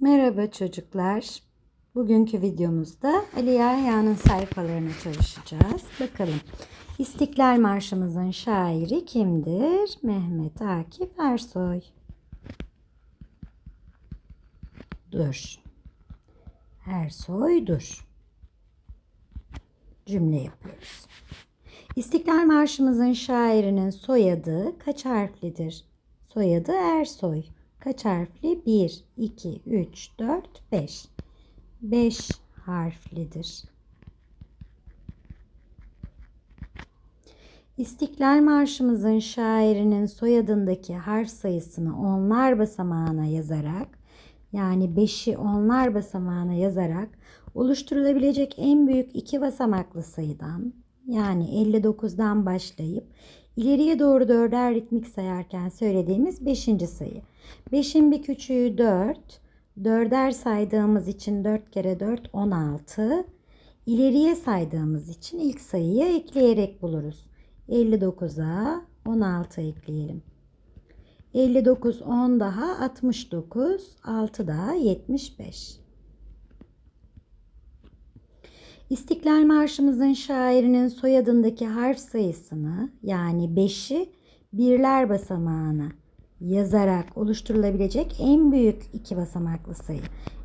Merhaba çocuklar. Bugünkü videomuzda Ali Yahya'nın sayfalarını çalışacağız. Bakalım. İstiklal Marşımızın şairi kimdir? Mehmet Akif Ersoy. Dur. Ersoy dur. Cümle yapıyoruz. İstiklal Marşımızın şairinin soyadı kaç harflidir? Soyadı Ersoy. Kaç harfli? 1, 2, 3, 4, 5. 5 harflidir. İstiklal Marşımızın şairinin soyadındaki harf sayısını onlar basamağına yazarak yani 5'i onlar basamağına yazarak oluşturulabilecek en büyük iki basamaklı sayıdan yani 59'dan başlayıp ileriye doğru dörder ritmik sayarken söylediğimiz 5. sayı. 5'in bir küçüğü 4. Dörder saydığımız için 4 kere 4 16. İleriye saydığımız için ilk sayıyı ekleyerek buluruz. 59'a 16 ekleyelim. 59 10 daha 69 6 daha 75. İstiklal Marşımızın şairinin soyadındaki harf sayısını yani 5'i birler basamağına yazarak oluşturulabilecek en büyük iki basamaklı sayı.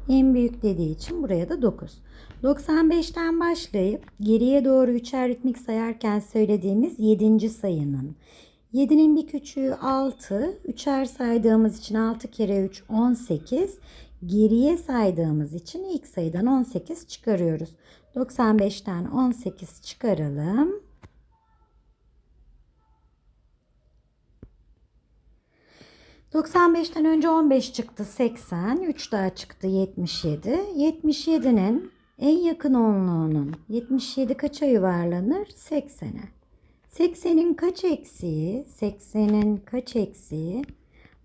En büyük dediği için buraya da 9. 95'ten başlayıp geriye doğru üçer ritmik sayarken söylediğimiz 7. sayının 7'nin bir küçüğü 6. Üçer saydığımız için 6 kere 3 18. Geriye saydığımız için ilk sayıdan 18 çıkarıyoruz. 95'ten 18 çıkaralım. ...95'ten önce 15 çıktı 80, 3 daha çıktı 77. 77'nin en yakın onluğunun 77 kaça yuvarlanır? 80'e. 80'in kaç eksiği? 80'in kaç eksiği?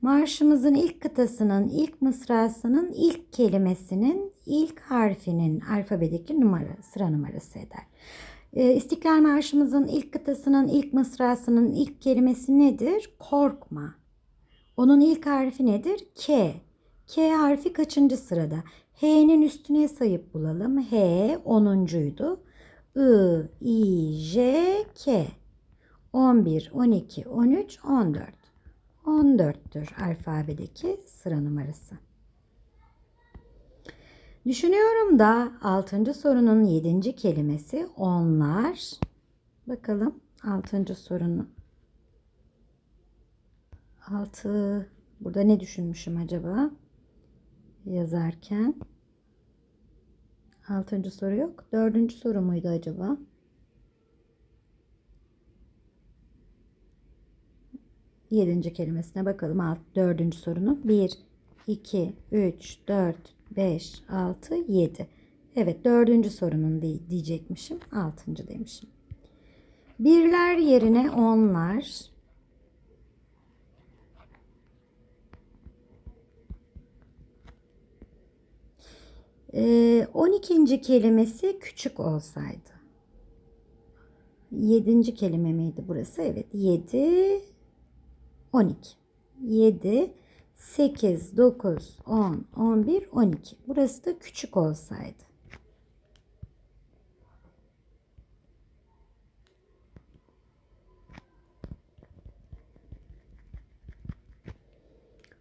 Marşımızın ilk kıtasının ilk mısrasının ilk kelimesinin ilk harfinin alfabedeki numara, sıra numarası eder. Ee, İstiklal Marşımızın ilk kıtasının ilk mısrasının ilk kelimesi nedir? Korkma. Onun ilk harfi nedir? K. K harfi kaçıncı sırada? H'nin üstüne sayıp bulalım. H 10'uncuydu. I, I, J, K. 11, 12, 13, 14. 14'tür alfabedeki sıra numarası. Düşünüyorum da 6. sorunun 7. kelimesi onlar. Bakalım 6. sorunu. 6 burada ne düşünmüşüm acaba? Yazarken. 6. soru yok. 4. soru muydu acaba? Yedinci kelimesine bakalım. Alt, dördüncü sorunu. 1, 2, 3, 4, 5, 6, 7. Evet dördüncü sorunun diyecekmişim. Altıncı demişim. Birler yerine onlar. Ee, 12. kelimesi küçük olsaydı. Yedinci kelime miydi burası? Evet. 7, 12. 7, 8, 9, 10, 11, 12. Burası da küçük olsaydı.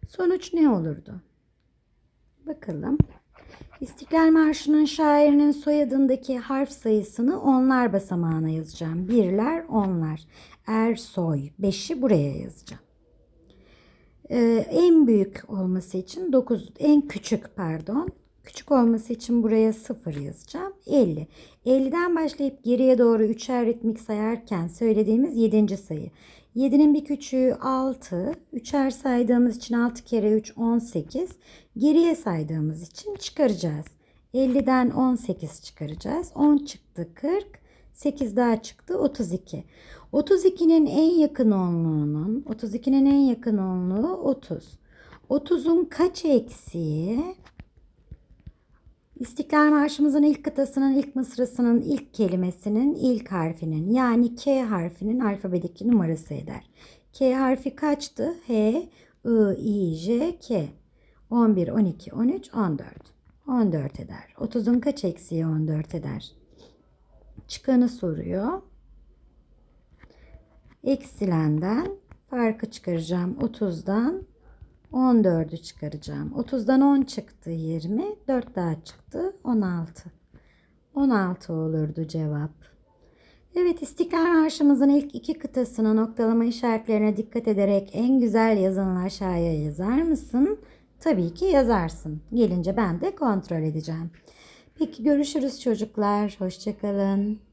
Sonuç ne olurdu? Bakalım. İstiklal Marşı'nın şairinin soyadındaki harf sayısını onlar basamağına yazacağım. Birler, onlar. Ersoy. Beşi buraya yazacağım. Ee, en büyük olması için 9, en küçük pardon. Küçük olması için buraya 0 yazacağım. 50. 50'den başlayıp geriye doğru üçer ritmik sayarken söylediğimiz 7. sayı. 7'nin bir küçüğü 6. Üçer saydığımız için 6 kere 3 18. Geriye saydığımız için çıkaracağız. 50'den 18 çıkaracağız. 10 çıktı 40. 8 daha çıktı 32. 32'nin en yakın onluğunun 32'nin en yakın onluğu 30. 30'un kaç eksiği? İstiklal Marşımızın ilk kıtasının ilk mısrasının ilk kelimesinin ilk harfinin yani K harfinin alfabedeki numarası eder. K harfi kaçtı? H, I, I, J, K. 11, 12, 13, 14. 14 eder. 30'un kaç eksiği 14 eder? Çıkanı soruyor. Eksilenden farkı çıkaracağım. 30'dan 14'ü çıkaracağım. 30'dan 10 çıktı 20. 4 daha çıktı 16. 16 olurdu cevap. Evet İstiklal Marşımızın ilk iki kıtasına noktalama işaretlerine dikkat ederek en güzel yazanı aşağıya yazar mısın? Tabii ki yazarsın. Gelince ben de kontrol edeceğim. Peki görüşürüz çocuklar. Hoşçakalın.